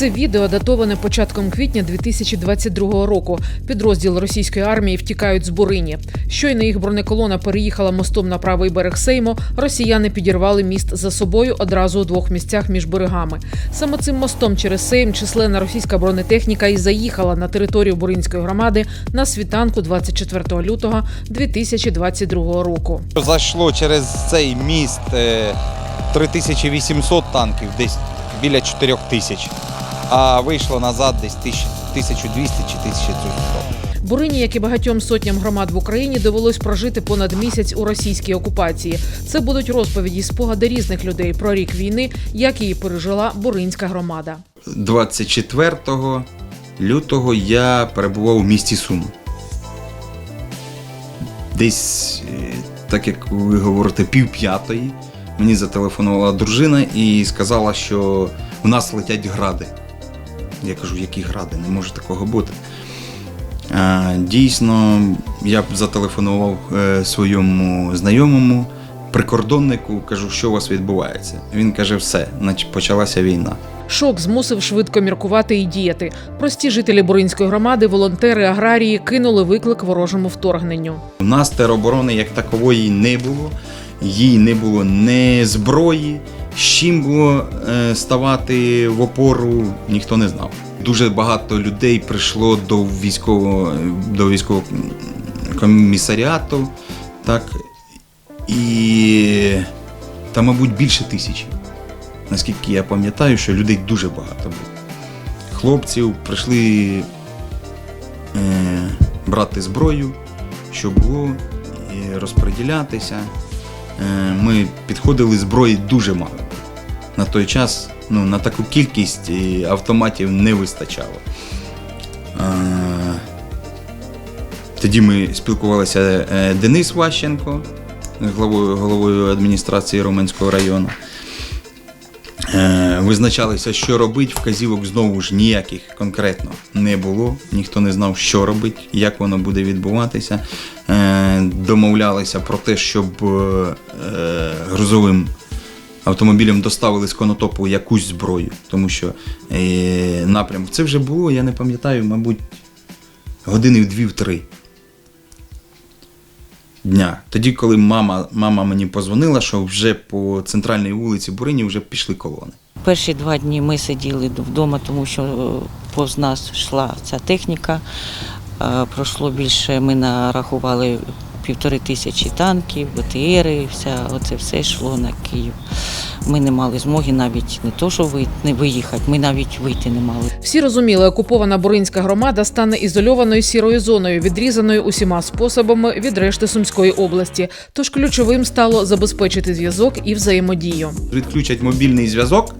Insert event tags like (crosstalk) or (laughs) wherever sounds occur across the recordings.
Це відео датоване початком квітня 2022 року. Підрозділ російської армії втікають з Бурині. Щойно їх бронеколона переїхала мостом на правий берег Сейму. Росіяни підірвали міст за собою одразу у двох місцях між берегами. Саме цим мостом через Сейм численна російська бронетехніка і заїхала на територію Буринської громади на світанку 24 лютого 2022 року. Зайшло через цей міст е, 3800 танків, десь біля 4000, а вийшло назад десь 1000 1200 чи 1300. Бурині, як і багатьом сотням громад в Україні, довелось прожити понад місяць у російській окупації. Це будуть розповіді спогади різних людей про рік війни, як її пережила Буринська громада. 24 лютого я перебував у місті Сум. Десь, е, так як ви говорите, пів п'ятої мені зателефонувала дружина і сказала, що в нас летять гради. Я кажу, які гради? Не може такого бути. Дійсно, я б зателефонував е, своєму знайомому, прикордоннику, кажу, що у вас відбувається. Він каже, все, почалася війна. Шок змусив швидко міркувати і діяти. Прості жителі Буринської громади, волонтери, аграрії кинули виклик ворожому вторгненню. У нас тероборони як такової не було, їй не було не зброї. З чим було е, ставати в опору, ніхто не знав. Дуже багато людей прийшло до військового до військового комісаріату, так і та, мабуть, більше тисячі. Наскільки я пам'ятаю, що людей дуже багато було. Хлопців прийшли е, брати зброю, що було, і розподілятися. Е, Ми підходили зброї дуже мало. На той час ну, на таку кількість автоматів не вистачало. Е, Тоді ми спілкувалися е, Денис Ващенко, главою, головою адміністрації Роменського району. Е, Визначалися, що робити, вказівок знову ж ніяких конкретно не було. Ніхто не знав, що робити, як воно буде відбуватися. Е, Домовлялися про те, щоб е, грузовим автомобілем доставили з конотопу якусь зброю, тому що е, напрям. Це вже було, я не пам'ятаю, мабуть, години в дві-три дня. Тоді, коли мама, мама мені позвонила, що вже по центральній вулиці Бурині вже пішли колони. Перші два дні ми сиділи вдома, тому що е, повз нас йшла ця техніка. Е, Пройшло більше, ми нарахували півтори тисячі танків, БТРи, вся, оце все йшло на Київ. Ми не мали змоги навіть не то, що ви- не виїхати, ми навіть вийти не мали. Всі розуміли, окупована Буринська громада стане ізольованою сірою зоною, відрізаною усіма способами від решти Сумської області. Тож ключовим стало забезпечити зв'язок і взаємодію. Відключать мобільний зв'язок.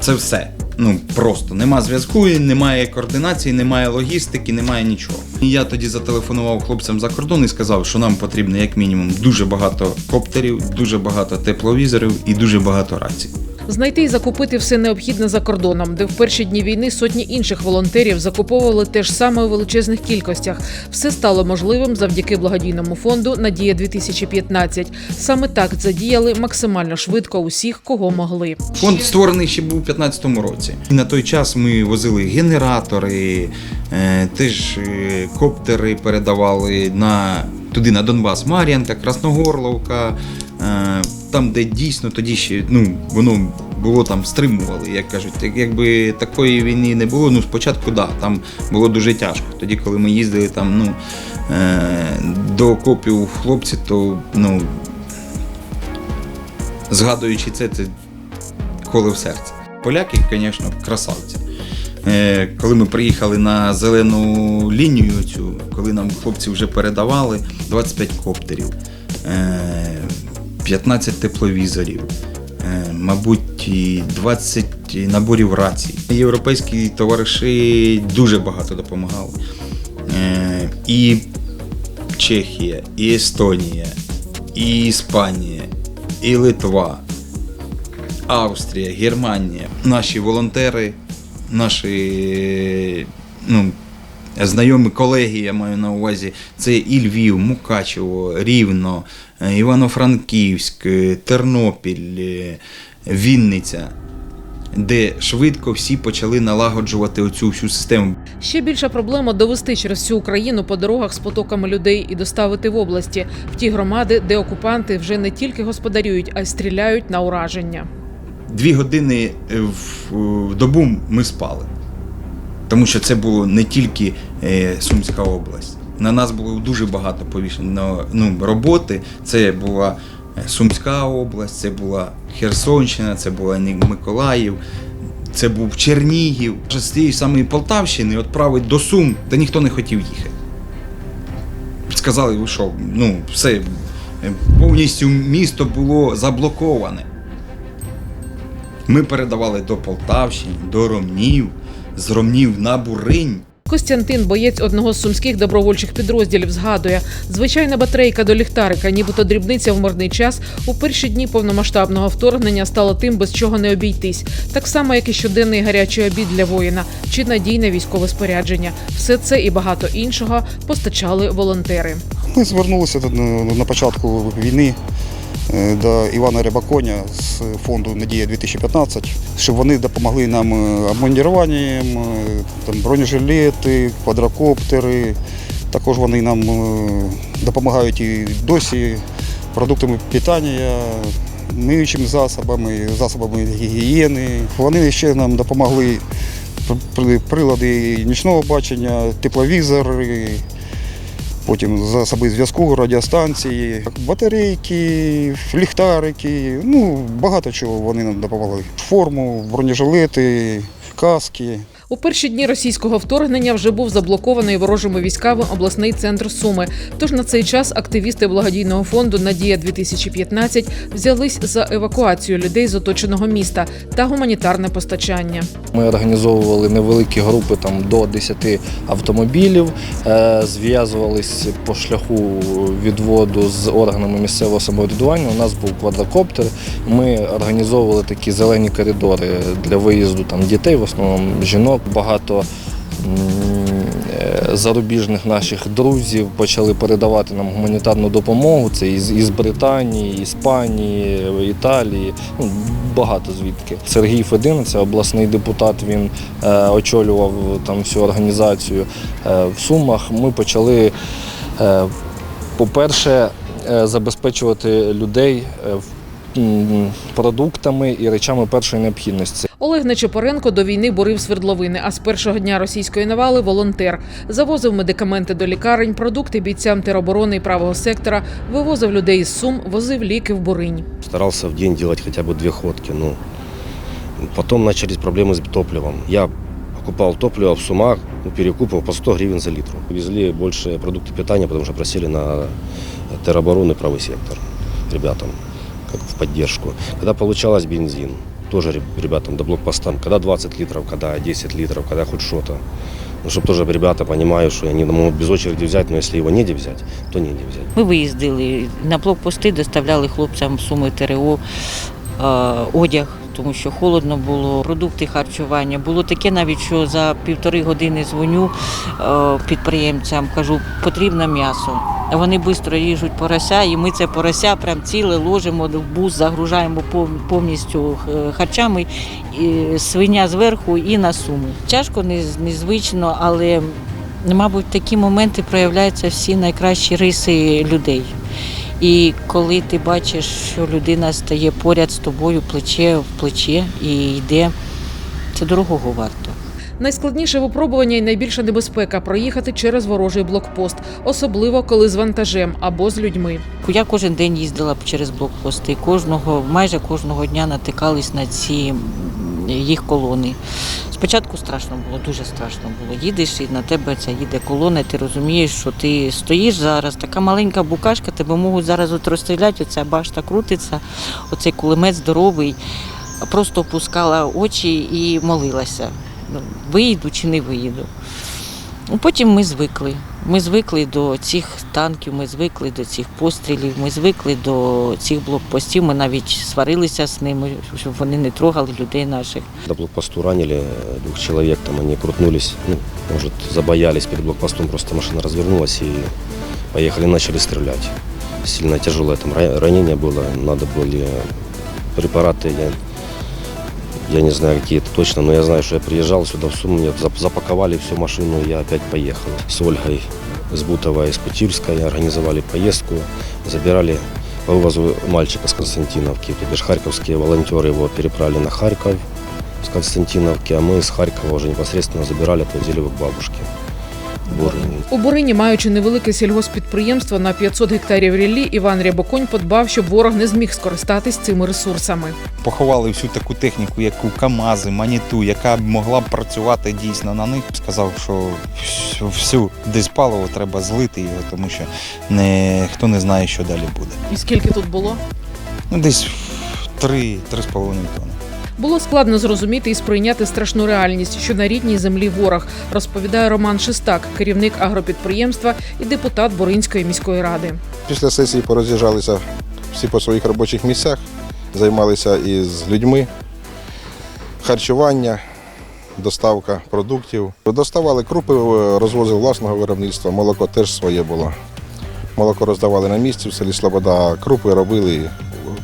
Це все. Ну просто нема зв'язку, немає координації, немає логістики, немає нічого. І я тоді зателефонував хлопцям за кордон і сказав, що нам потрібно як мінімум дуже багато коптерів, дуже багато тепловізорів і дуже багато рацій. Знайти і закупити все необхідне за кордоном, де в перші дні війни сотні інших волонтерів закуповували те ж саме у величезних кількостях. Все стало можливим завдяки благодійному фонду Надія 2015 Саме так задіяли максимально швидко усіх, кого могли. Фонд створений ще був у 2015 році. І на той час ми возили генератори, е, теж е, коптери передавали на, туди на Донбас, Мар'янка, Красногорловка. е, Там, де дійсно тоді ще ну, воно було там стримували, як кажуть. Якби такої війни не було, ну спочатку да, там було дуже тяжко. Тоді, коли ми їздили там, ну, до окопів хлопці, то ну, згадуючи це, це коле в серце. Поляки, звісно, красавці. Е, Коли ми приїхали на зелену лінію, цю, коли нам хлопці вже передавали 25 коптерів, е, 15 тепловізорів, е, мабуть, 20 наборів рацій. Європейські товариші дуже багато допомагали. Е, І Чехія, і Естонія, і Іспанія, і Литва. Австрія, Германія, наші волонтери, наші ну, знайомі колеги, я маю на увазі, це і Львів, Мукачево, Рівно, Івано-Франківськ, Тернопіль, е, Вінниця. де швидко всі почали налагоджувати оцю всю систему. Ще більша проблема довести через всю Україну по дорогах з потоками людей і доставити в області в ті громади, де окупанти вже не тільки господарюють, а й стріляють на ураження. Дві години е, в, добу ми спали. Тому що це було не тільки е, Сумська область. На нас було дуже багато повішено ну, роботи. Це була е, Сумська область, це була Херсонщина, це була Миколаїв, це був Чернігів. З тієї самої Полтавщини відправити до Сум, де ніхто не хотів їхати. Сказали, що, ну, все, повністю місто було заблоковане. Ми передавали до Полтавщини, до Ромнів, з Ромнів на Буринь. Костянтин, боєць одного з сумських добровольчих підрозділів, згадує, звичайна батарейка до ліхтарика, нібито дрібниця в мирний час, у перші дні повномасштабного вторгнення стала тим, без чого не обійтись. Так само, як і щоденний гарячий обід для воїна чи надійне військове спорядження. Все це і багато іншого постачали волонтери. Ми звернулися на- на початку війни до Івана Рябаконя з фонду Надія 2015, щоб вони допомогли нам е, обмундіруванням, е, там бронежилети, квадрокоптери. Також вони нам е, допомагають і досі продуктами питання, миючими засобами, засобами гігієни. Вони ще нам допомогли прилади нічного бачення, тепловізори, потім засоби зв'язку, радіостанції, батарейки, ліхтарики. Ну, багато чого вони нам допомогли. Форму, бронежилети, каски. У перші дні російського вторгнення вже був заблокований ворожими військами обласний центр Суми. Тож на цей час активісти благодійного фонду Надія 2015 взялись за евакуацію людей з оточеного міста та гуманітарне постачання. Ми організовували невеликі групи там до 10 автомобілів, е, зв'язувались по шляху відводу з органами місцевого самоврядування. У нас був квадрокоптер. Ми організовували такі зелені коридори для виїзду там дітей, в основному жінок. Багато е, зарубіжних наших друзів почали передавати нам гуманітарну допомогу. Це із, із Британії, Іспанії, Італії, ну, багато звідки. Сергій Федин, це обласний депутат, він е, очолював там всю організацію е, в Сумах. Ми почали, е, по-перше, е, забезпечувати людей е, продуктами і речами першої необхідності. Олег Нечопоренко до війни борив свердловини, а з першого дня російської навали волонтер. Завозив медикаменти до лікарень, продукти бійцям тероборони і правого сектора, вивозив людей із Сум, возив ліки в Буринь. Старался в день делать хотя бы две ходки. Ну, потом начались проблемы с топливом. Я покупал топливо в Сумах, ну, перекупал по 100 гривен за литр. Везли больше продукты питания, потому что просили на теробороны правый сектор ребятам, как в поддержку. Когда получалось бензин, тоже ребятам до блокпостам, когда 20 литров, когда 10 литров, когда хоть что-то. Ну, чтобы тоже ребята понимают, что они могут без очереди взять, но если его негде взять, то негде взять. Ми виїздили на блокпости, доставляли хлопцям суми ТРО, е, одяг, тому що холодно було, продукти харчування. Було таке навіть, що за півтори години дзвоню е, підприємцям, кажу, потрібно м'ясо. Вони швидко ріжуть порося, і ми це порося прям ціле ложимо в бус, загружаємо повністю е, харчами, і свиня зверху і на суми. Тяжко, незвично, але мабуть, такі моменти проявляються всі найкращі риси людей. І коли ти бачиш, що людина стає поряд з тобою плече в плече і йде, це дорогого варто. Найскладніше випробування і найбільша небезпека проїхати через ворожий блокпост, особливо коли з вантажем або з людьми. Я кожен день їздила через блокпости. Кожного, майже кожного дня натикались на ці їх колони. Спочатку страшно було, дуже страшно було. Їдеш і на тебе ця їде колона, ти розумієш, що ти стоїш зараз, така маленька букашка, тебе можуть зараз от розстріляти, оця башта крутиться, оцей кулемет здоровий. Просто опускала очі і молилася. Ну, Виїду чи не виїду. Ну, Потім ми звикли. Ми звикли до цих танків, ми звикли до цих пострілів, ми звикли до цих блокпостів. Ми навіть сварилися з ними, щоб вони не трогали людей наших. До блокпосту ранили э, двух человек, там они крутнулись, ну, может, забоялись перед блокпостом, просто машина развернулась и поехали, начали стрелять. Сильно тяжелое там ра- ранение было, надо были препараты, я Я не знаю, какие это точно, но я знаю, что я приезжал сюда в Сумы, мне зап- запаковали всю машину, и я опять поехал. С Ольгой с Бутова и с Путильской организовали поездку, забирали по вывозу мальчика с Константиновки. То бишь харьковские волонтеры его переправили на Харьков с Константиновки, а мы с Харькова уже непосредственно забирали, отвозили его к бабушке. Бурыни. У Борині, маючи невелике сільгоспідприємство на 500 гектарів ріллі, Іван Рябоконь подбав, щоб ворог не зміг скористатись цими ресурсами. Поховали всю таку техніку, яку КАМАЗи, Маніту, яка могла б працювати дійсно на них. Сказав, що всю- всю десь паливо треба злити його, тому що не, хто не знає, що далі буде. І скільки тут було? Ну, десь 3-3,5 тонни. Було складно зрозуміти і сприйняти страшну реальність, що на рідній землі ворог, розповідає Роман Шестак, керівник агропідприємства і депутат Боринської міської ради. Після сесії пороз'їжджалися всі по своїх робочих місцях, займалися із людьми, харчування, доставка продуктів. Доставали крупи, розвозив власного виробництва, молоко теж своє було. Молоко роздавали на місці в селі Слобода, крупи робили,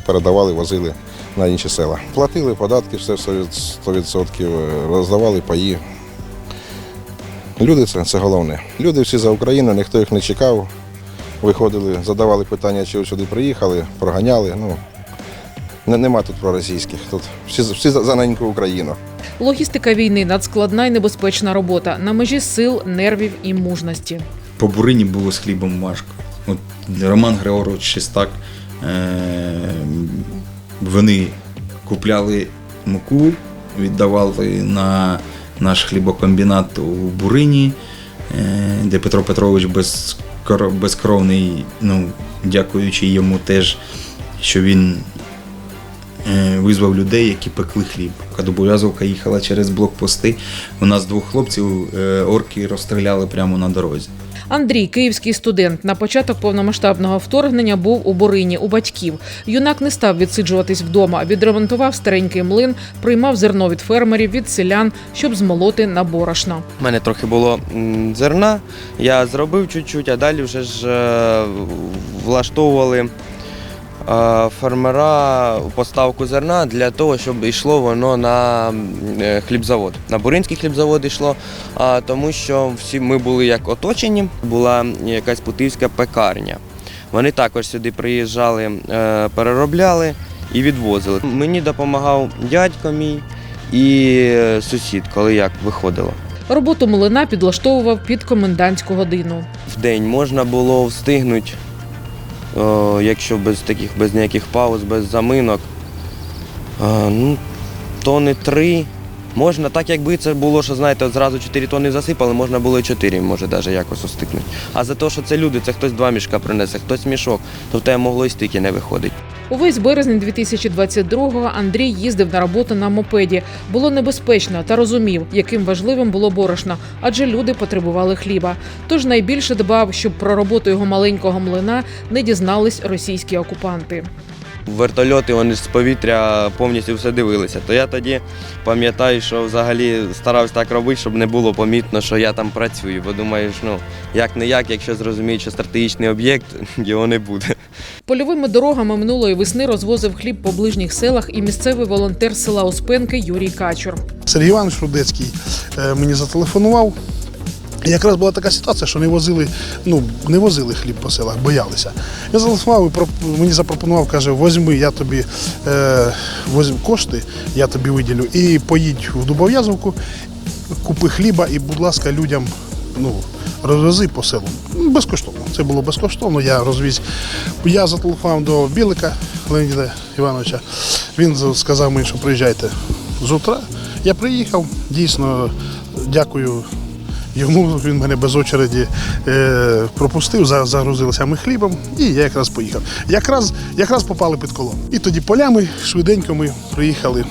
передавали, возили на інші села. Платили податки, все 100%, е, роздавали паї. Люди це, це головне. Люди всі за Україну, ніхто їх не чекав. Виходили, задавали питання, чи ви сюди приїхали, проганяли. Ну, нема тут проросійських. Тут всі, всі за неньку Україну. Логістика війни надскладна і небезпечна робота на межі сил, нервів і мужності. По бурині було з хлібом важко. От Роман Григорович Шестак, вони купляли муку, віддавали на наш хлібокомбінат у Бурині, е- де Петро Петрович безкровний, ну, дякуючи йому теж, що він е, визвав людей, які пекли хліб. Кадобов'язовка їхала через блокпости. У нас двох хлопців е, орки розстріляли прямо на дорозі. Андрій, київський студент, на початок повномасштабного вторгнення був у Борині у батьків. Юнак не став відсиджуватись вдома. Відремонтував старенький млин, приймав зерно від фермерів, від селян, щоб змолоти на борошно. У мене трохи було зерна, я зробив чуть-чуть, а далі вже ж е, влаштовували фермера поставку зерна для того, щоб йшло воно на е, хлібзавод. На Буринський хлібзавод йшло, тому що всі ми були як оточені, була якась путівська пекарня. Вони також сюди приїжджали, е, переробляли і відвозили. Мені допомагав дядько мій і е, сусід, коли як виходило. Роботу млина підлаштовував під комендантську годину. В день можна було встигнути, о, якщо без таких, без ніяких пауз, без заминок. А, ну, тони три. Можна, так якби це було, що знаєте, от зразу 4 тони засипали, можна було і 4, може навіть якось устикнути. А за те, що це люди, це хтось два мішка принесе, хтось мішок, то в тебе могло і стільки не виходить. Увесь березень 2022-го Андрій їздив на роботу на мопеді. Було небезпечно та розумів, яким важливим було борошно, адже люди потребували хліба. Тож найбільше дбав, щоб про роботу його маленького млина не дізнались російські окупанти. Вертольоти вони з повітря повністю все дивилися. То я тоді пам'ятаю, що взагалі старався так робити, щоб не було помітно, що я там працюю. Бо думаєш, ну як не як, якщо зрозуміють, що стратегічний об'єкт, (laughs) його не буде. Польовими дорогами минулої весни розвозив хліб по ближніх селах і місцевий волонтер села Успенки Юрій Качур. Сергій Іванович Рудецький е, мені зателефонував. І Якраз була така ситуація, що не возили, ну, не возили хліб по селах, боялися. Я зателефонував і мені запропонував, каже, возьми, я тобі е, возьми кошти, я тобі виділю, і поїдь в Дубов'язовку, купи хліба і, будь ласка, людям ну, розвези по селу. Ну, Безкоштовно. Це було безкоштовно. Я розвіз. Я зателефонував до Білика Леоніда Івановича. Він сказав мені, що приїжджайте з утра. Я приїхав, дійсно дякую йому. Він мене без очереді е, пропустив, за- загрузилися ми хлібом, і я якраз поїхав. Якраз, якраз попали під колон. І тоді полями швиденько ми приїхали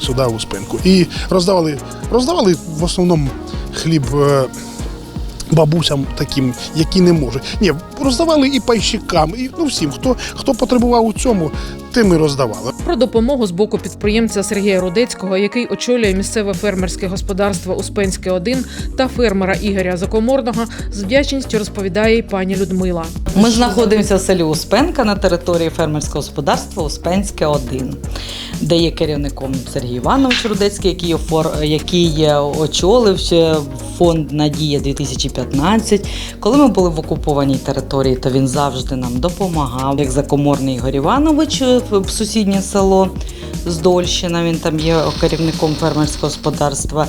сюди у спинку. І роздавали, роздавали в основному хліб. е, Бабусям таким, які не можуть. Ні, роздавали і пайщикам, і ну всім, хто, хто потребував у цьому, тим і роздавали. Про допомогу з боку підприємця Сергія Рудецького, який очолює місцеве фермерське господарство Успенське 1 та фермера Ігоря Закоморного, з вдячністю розповідає й пані Людмила. Ми знаходимося в селі Успенка на території фермерського господарства Успенське 1. Де є керівником Сергій Іванович Рудецький, який, який е, очолив фонд Надія 2015. Коли ми були в окупованій території, то він завжди нам допомагав. Як закоморний Ігор Іванович е, сусіднє село з Дольщина, він там є керівником фермерського господарства.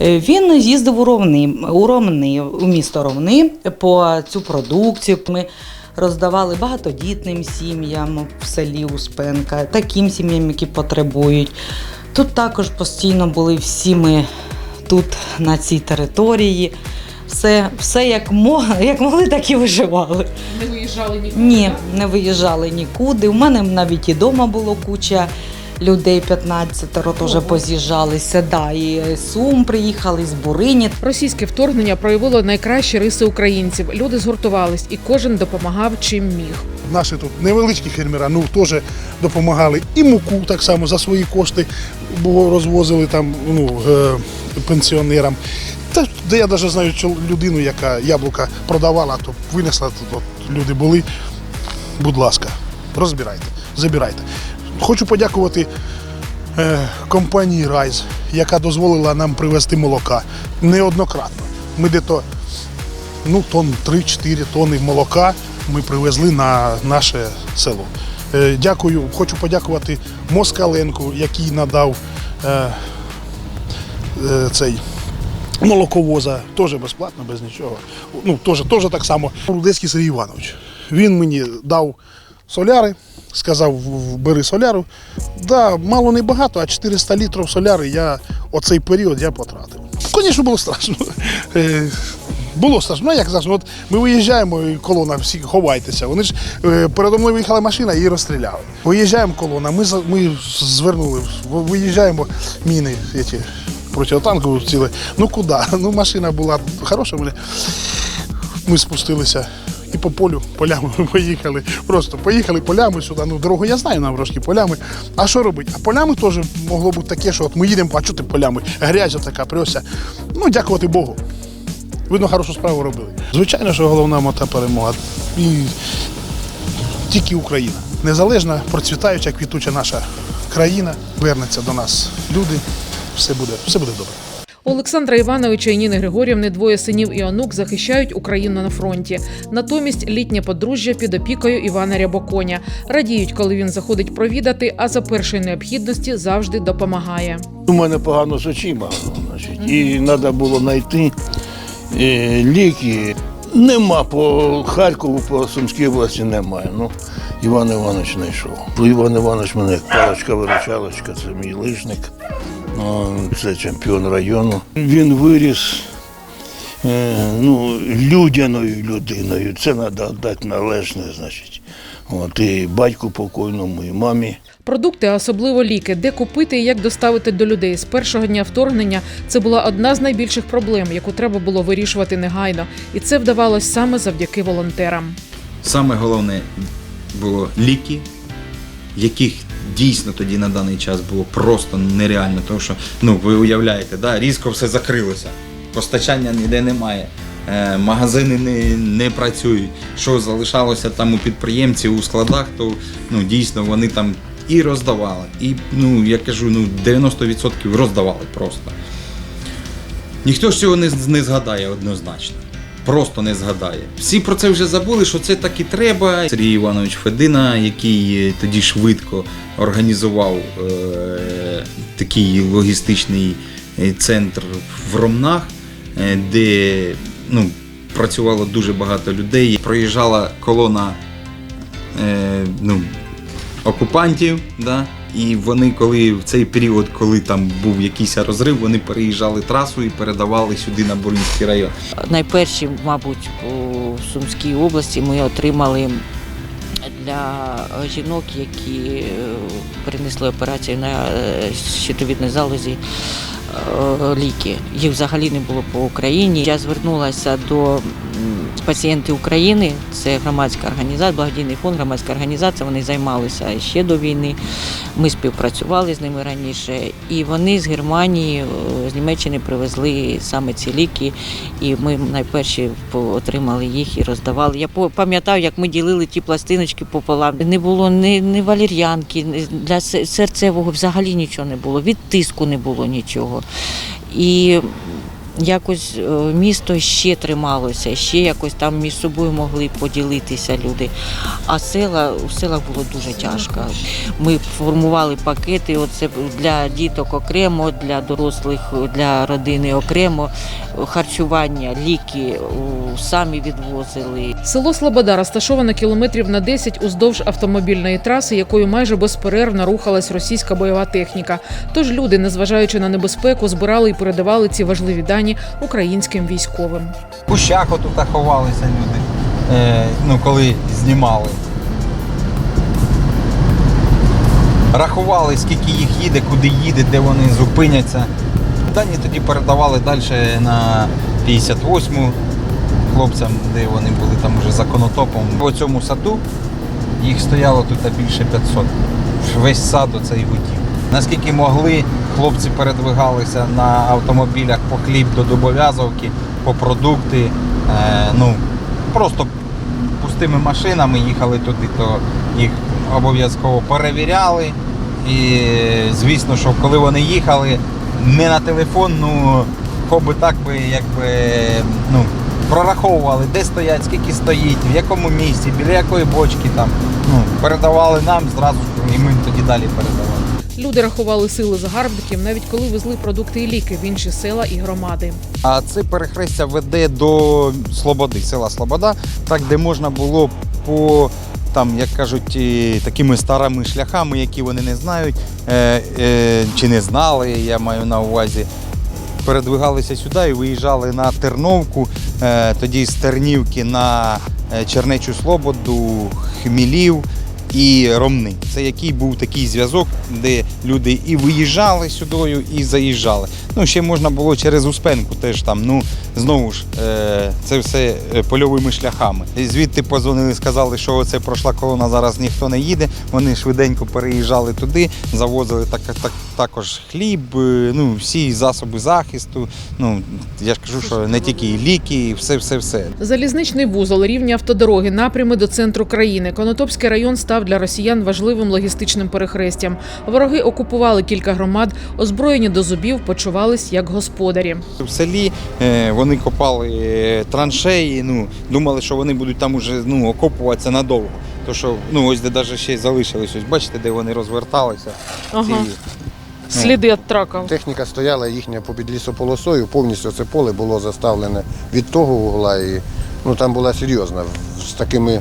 Е, Він їздив у Ровни, у Ромни, у місто Ровни по цю продукцію. Ми роздавали багатодітним сім'ям в селі Успенка, таким сім'ям, які потребують. Тут також постійно були всі ми тут, на цій території. Все, все як, могли, як могли, так і виживали. Не виїжджали нікуди? Ні, не виїжджали нікуди. У мене навіть і вдома було куча людей, 15 теж поз'їжджалися. Да, і Сум приїхали, з Бурині. Російське вторгнення проявило найкращі риси українців. Люди згуртувались, і кожен допомагав чим міг. Наші тут невеличкі фермери, ну теж допомагали. І муку так само за свої кошти було розвозили там ну, е, пенсіонерам. Та де я навіть знаю чол- людину, яка яблука продавала, то винесла тут от люди були. Будь ласка, розбирайте, забирайте. Хочу подякувати е, компанії Райз, яка дозволила нам привезти молока неоднократно. Ми де-то ну, тонн 3-4 тонни молока ми привезли на наше село. Е, Дякую, хочу подякувати Москаленку, який надав е, е, цей молоковоза, теж безплатно, без нічого. Ну, теж, теж так само. Рудецький Сергій Іванович. Він мені дав соляри, сказав, бери соляру. Да, мало не багато, а 400 літрів соляри я оцей період я потратив. Звісно, було страшно. Е, Було страшно, Ну, як страшно. От ми виїжджаємо, і колона, всі ховайтеся. Вони ж е, передо мною виїхала машина і розстріляли. Виїжджаємо колона, ми, ми звернули, виїжджаємо міни ці, протитанкові ціли. Ну куди? Ну машина була хороша. Ми спустилися і по полю, полями ми (laughs) поїхали. Просто поїхали полями сюди. Ну, дорогу я знаю нам трошки полями. А що робити? А полями теж могло бути таке, що от ми їдемо, а чого ти полями? Грязь така прьося. Ну, дякувати Богу. Видно, хорошу справу робили. Звичайно, що головна мета перемога. І тільки Україна. Незалежна, процвітаюча, квітуча наша країна. Вернеться до нас люди. Все буде, все буде добре. Олександра Івановича і Ніни Григорівни двоє синів і онук захищають Україну на фронті. Натомість літнє подружжя під опікою Івана Рябоконя. Радіють, коли він заходить провідати, а за першої необхідності завжди допомагає. У мене погано з очима, значить, і треба було знайти е, ліки. Нема по Харкову, по Сумській області немає. Ну, Іван Іванович знайшов. Іван Іванович мене як паличка-виручалочка, це мій лижник, це чемпіон району. Він виріс е, ну, людяною людиною. Це треба дати належне, значить. От, і батьку покойному, і мамі. Продукти, а особливо ліки, де купити і як доставити до людей з першого дня вторгнення. Це була одна з найбільших проблем, яку треба було вирішувати негайно, і це вдавалось саме завдяки волонтерам. Саме головне було ліки, яких дійсно тоді на даний час було просто нереально. Тому що, ну, ви уявляєте, да, різко все закрилося, постачання ніде немає. е, Магазини не, не працюють. Що залишалося там у підприємців у складах, то ну, дійсно вони там і роздавали. І ну, я кажу, ну, 90% роздавали просто. Ніхто ж цього не, не згадає однозначно. Просто не згадає. Всі про це вже забули, що це так і треба. Сергій Іванович Федина, який е, тоді швидко організував е, такий логістичний е, центр в Ромнах, е, де ну, працювало дуже багато людей. Проїжджала колона е, ну, окупантів. Да? І вони, коли в цей період, коли там був якийсь розрив, вони переїжджали трасу і передавали сюди на Буринський район. Найперші, мабуть, у Сумській області ми отримали для жінок, які е, перенесли операцію на е, щитовідній залозі е, ліки. Їх взагалі не було по Україні. Я звернулася до Пацієнти України це громадська організація, благодійний фонд, громадська організація. Вони займалися ще до війни. Ми співпрацювали з ними раніше, і вони з Германії, е, з Німеччини привезли саме ці ліки. І ми найперші отримали їх і роздавали. Я пам'ятаю, як ми ділили ті пластиночки пополам. Не було ні, ні валір'янки, для серцевого взагалі нічого не було. Від тиску не було нічого. І якось е, місто ще трималося, ще якось там між собою могли поділитися люди. А села у селах було дуже тяжко. Ми формували пакети. Оце для діток окремо, для дорослих, для родини окремо. Харчування, ліки самі відвозили. Село Слобода розташовано кілометрів на 10 уздовж автомобільної траси, якою майже безперервно рухалась російська бойова техніка. Тож люди, незважаючи на небезпеку, збирали і передавали ці важливі дані українським військовим. В кущах отут ховалися люди, е, ну, коли знімали. Рахували, скільки їх їде, куди їде, де вони зупиняться. Дані тоді передавали далі на 58-му хлопцям, де вони були там уже за конотопом. В цьому саду їх стояло тут більше 500. Весь сад оцей гудів. Наскільки могли, хлопці передвигалися на автомобілях по хліб до Дубов'язовки, по продукти. Е, ну, просто пустими машинами їхали туди, то їх обов'язково перевіряли. І звісно, що коли вони їхали, не на телефон, ну хоч би так би якби ну, прораховували, де стоять, скільки стоїть, в якому місці, біля якої бочки там. Ну, передавали нам зразу, і ми тоді далі передавали. Люди рахували сили загарбників, навіть коли везли продукти і ліки в інші села і громади. А це перехрестя веде до Слободи, села Слобода, так де можна було по там, як кажуть, такими старими шляхами, які вони не знають е, е, чи не знали, я маю на увазі. Передвигалися сюди і виїжджали на Терновку, е, тоді з Тернівки на Чернечу Слободу, Хмілів і Ромни. Це який був такий зв'язок, де люди і виїжджали сюдою, і заїжджали. Ну, ще можна було через Успенку теж там. Ну, знову ж, е, це все е, польовими шляхами. І звідти позвонили, сказали, що оце пройшла колона, зараз ніхто не їде. Вони швиденько переїжджали туди, завозили так, так, також хліб, е, ну, всі засоби захисту. Ну, я ж кажу, що не тільки ліки, все, все, все. Залізничний вузол, рівні автодороги, напрями до центру країни. Конотопський район став для росіян важливим логістичним перехрестям. Вороги окупували кілька громад, озброєні до зубів, почувались як господарі. В селі е, вони копали траншеї, ну, думали, що вони будуть там уже ну, окопуватися надовго. То що, ну ось де навіть ще й залишились, ось бачите, де вони розверталися. Ага. Ці- Сліди від траків. Техніка стояла їхня попід лісополосою, повністю це поле було заставлене від того вугла. І, ну, там була серйозна, з такими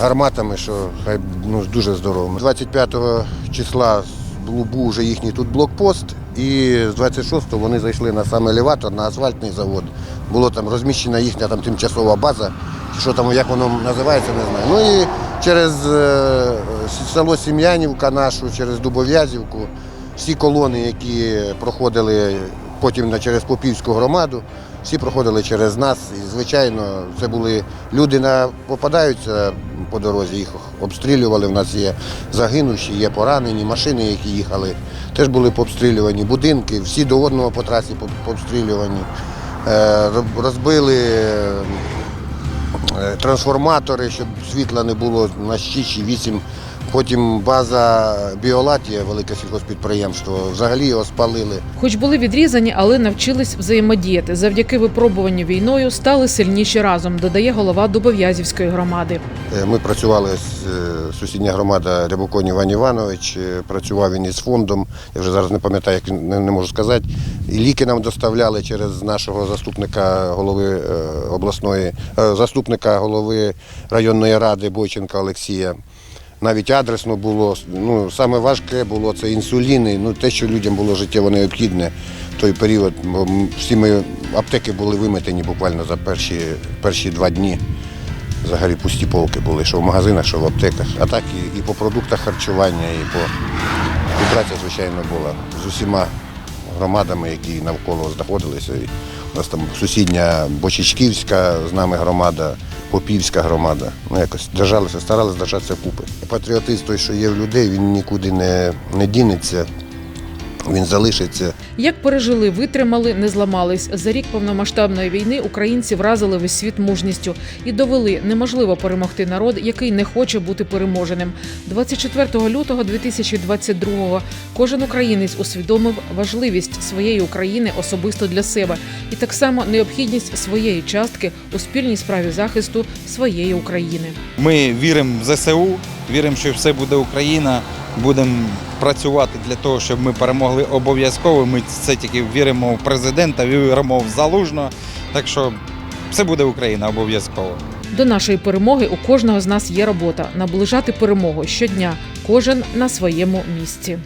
гарматами, що хай ну, дуже здорово. 25 числа був, був вже їхній тут блокпост, і з 26-го вони зайшли на сам елеватор, на асфальтний завод. Було там розміщена їхня там тимчасова база, що там, як воно називається, не знаю. Ну і через е, село Сім'янівка нашу, через Дубов'язівку, всі колони, які проходили потім через Попівську громаду, всі проходили через нас. І, звичайно, це були люди на попадаються по дорозі, їх обстрілювали. У нас є загинувші, є поранені, машини, які їхали, теж були пообстрілювані, будинки, всі до одного по трасі по- пообстрілювані. Е, Розбили е, трансформатори, щоб світла не було на 6 чи 8. Потім база Біолатія, велике сільгоспідприємство, взагалі його спалили. Хоч були відрізані, але навчились взаємодіяти. Завдяки випробуванню війною стали сильніші разом, додає голова Дубов'язівської громади. Е, Ми працювали з е, сусідня громада Рябоконь Іван Іванович. е, Працював він із фондом. Я вже зараз не пам'ятаю, як він не, можу сказати. І ліки нам доставляли через нашого заступника голови обласної, заступника голови районної ради Бойченка Олексія. Навіть адресно було. Ну, саме важке було це інсуліни, ну те, що людям було життєво необхідне в той період. Бо всі ми аптеки були виметені буквально за перші, перші два дні. Взагалі пусті полки були, що в магазинах, що в аптеках. А так і, і по продуктах харчування, і по співпраця, звичайно, була з усіма громадами, які навколо знаходилися. У нас там сусідня Бочичківська, з нами громада, Попівська громада. Ну, якось держалися, старалися держатися купи. Патріотизм той, що є в людей, він нікуди не, не дінеться, він залишиться. Як пережили, витримали, не зламались. За рік повномасштабної війни українці вразили весь світ мужністю і довели, неможливо перемогти народ, який не хоче бути переможеним. 24 лютого 2022-го кожен українець усвідомив важливість своєї України особисто для себе і так само необхідність своєї частки у спільній справі захисту своєї України. Ми віримо в ЗСУ, віримо, що все буде Україна. Будемо працювати для того, щоб ми перемогли обов'язково. Ми це тільки віримо в президента, віримо в залужно. Так що все буде Україна обов'язково. До нашої перемоги у кожного з нас є робота наближати перемогу щодня, кожен на своєму місці.